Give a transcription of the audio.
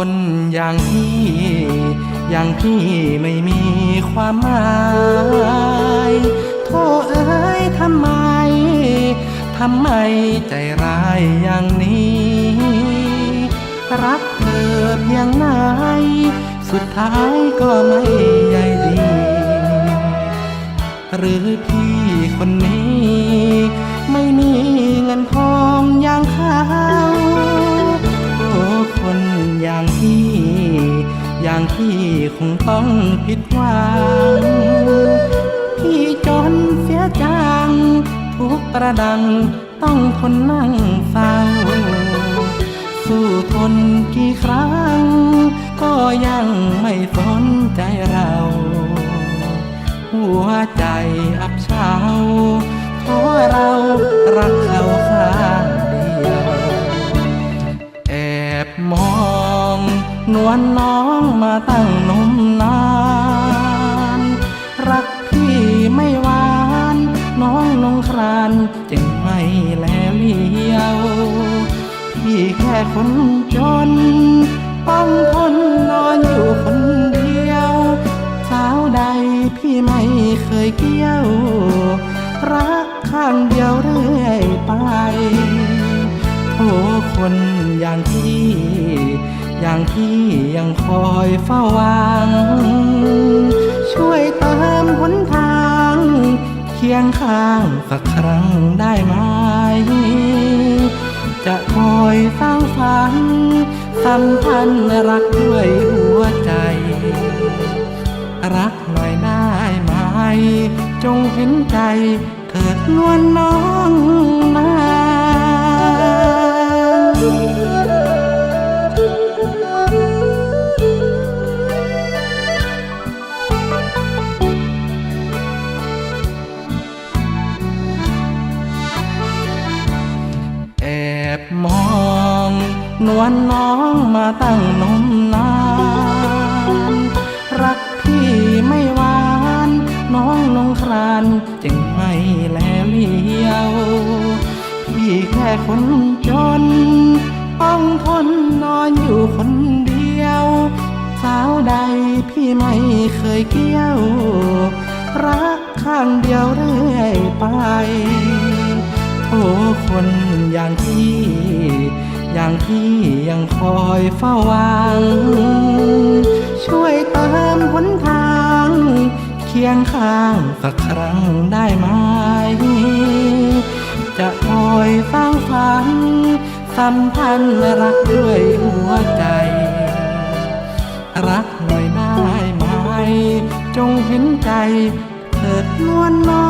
คนอย่างพี่ อย่างพี่ไม่มีความหมายโทษเอ้ยทำไม ทำไมใจร้ายอย่างนี้ รักเธอเพียงไหน สุดท้ายก็ไม่ใยดี หรือพี่คนนี้ อย่างพี่คงต้องผิดหวังพี่จนเสียจัง ทุกประดังต้องทนนั่งเศร้าสู้ทนกี่ครั้ง ก็ยังไม่สนใจเรา หัวใจอับเฉาเพราะ มาตั้งนมนาน รักพี่ไม่หวาน น้องนงครานจึงไม่แลเลี้ยว พี่แค่คนจน ต้องทนนอนอยู่คนเดียว สาวใดพี่ไม่เคยเกี่ยว รักข้างเดียวเรื่อางพี่ยังคอยเฝ้าหวัง ช่วยเติมหนทาง เคียงข้างสักครั้งได้ไหม จะคอยสร้างฝันสัมพันธ์รักด้วยหัวใจ รักหน่อยได้ไหม จงเห็นใจเถิดนวลน้อง บมอง นวลน้องมาตั้งนมนาน รักพี่ไม่หวาน น้องนงครานจึงไม่แลเลี้ยว พี่แค่คนจน ต้องทนนอนอยู่คนเดียว สาวใดพี่ไม่เคยเกี่ยว รักข้างเดียวเรื่อยไป คนอย่างพี่ อย่างพี่ยังคอยเฝ้าหวัง ช่วยเติมหนทาง เคียงข้างสักครั้งได้ไหม จะคอยสร้างฝัน สัมพันธ์รักด้วยหัวใจ รักหน่อยได้ไหม จงเห็นใจเถิดนวลน้อง